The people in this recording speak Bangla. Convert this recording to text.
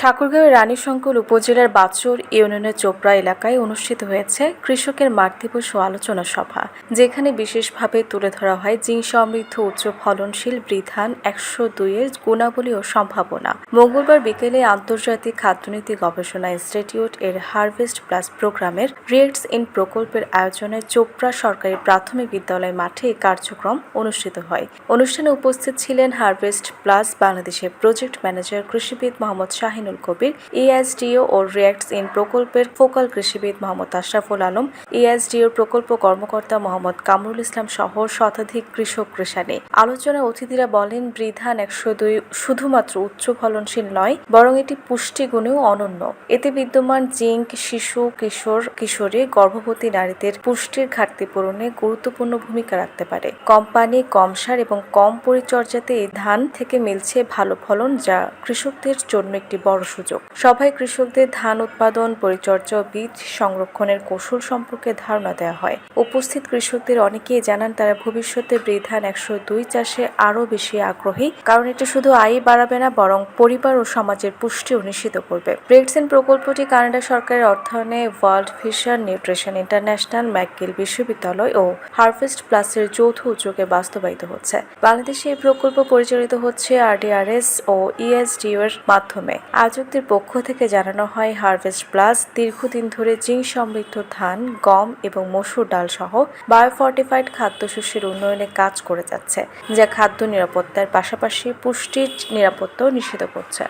ঠাকুরগাঁওয়ের রানীশঙ্কর উপজেলার বাচুর ইউনিয়নের চোপড়া এলাকায় অনুষ্ঠিত হয়েছে কৃষকের মাঠ দিবস ও আলোচনা সভা, যেখানে বিশেষভাবে তুলে ধরা হয় জিং সমৃদ্ধ উচ্চ ফলনশীল বৃধান একশো দুইয়ের গুণাবলী ও সম্ভাবনা। মঙ্গলবার বিকেলে আন্তর্জাতিক খাদ্যনীতি গবেষণা ইনস্টিটিউট এর হারভেস্ট প্লাস প্রোগ্রামের রিয়েক্টস ইন প্রকল্পের আয়োজনে চোপড়া সরকারি প্রাথমিক বিদ্যালয় মাঠে এই কার্যক্রম অনুষ্ঠিত হয়। অনুষ্ঠানে উপস্থিত ছিলেন হারভেস্ট প্লাস বাংলাদেশের প্রজেক্ট ম্যানেজার কৃষিবিদ মোহাম্মদ শাহিনুল কবির ইএসডিও ও রিয়াক্টস ইন প্রকল্পের ফোকাল কৃষিবিদ মোহাম্মদ আশরাফুল আলম ইএসডিও প্রকল্প কর্মকর্তা মোহাম্মদ কামরুল ইসলাম সহ শতাধিক কৃষক কৃষানি। আলোচনায় অতিথিরা বলেন, বৃধান একশো দুই শুধুমাত্র উচ্চ ফলনশীল নয়, বরং এটি পুষ্টিগুণেও অনন্য। এতে বিদ্যমান জিঙ্ক, শিশু, কিশোর, কিশোরী, গর্ভবতী নারীদের পুষ্টির ঘাটতি পূরণে গুরুত্বপূর্ণ ভূমিকা রাখতে পারে। কোম্পানি পানি কম সার এবং কম পরিচর্যাতে এই ধান থেকে মিলছে ভালো ফলন যা কৃষকদের জন্য একটি বড় সুযোগ। সভায় কৃষকদের ধান উৎপাদন, পরিচর্যা, বীজ সংরক্ষণের কৌশল সম্পর্কে ধারণা দেওয়া হয়। উপস্থিত কৃষকদের অনেকেই জানান, তারা ভবিষ্যতে বৃধান একশো দুই চাষে আরও বেশি আগ্রহী, কারণ এটি শুধু আয় বাড়াবে না, বরং পরিবার ও সমাজের পুষ্টিও নিশ্চিত করবে। ব্রেডসেন প্রকল্পটি কানাডা সরকারের অর্থায়নে world fish nutrition international McGill বিশ্ববিদ্যালয় ও হারভেস্ট প্লাসের যৌথ উদ্যোগে বাস্তবায়িত হচ্ছে। বাংলাদেশে এই প্রকল্প পরিচালিত হচ্ছে আরডিআরএস ও ইএসডিও এর মাধ্যমে। আয়োজকদের পক্ষ থেকে জানানো হয়, হারভেস্ট প্লাস দীর্ঘদিন ধরে জিঙ্ক সমৃদ্ধ ধান, গম এবং মসুর ডাল সহ বায়োফর্টিফাইড খাদ্যশস্যের উন্নয়নে কাজ করে যাচ্ছে, যা খাদ্য নিরাপত্তার পাশাপাশি পুষ্টির নিরাপত্তাও নিশ্চিত করছে।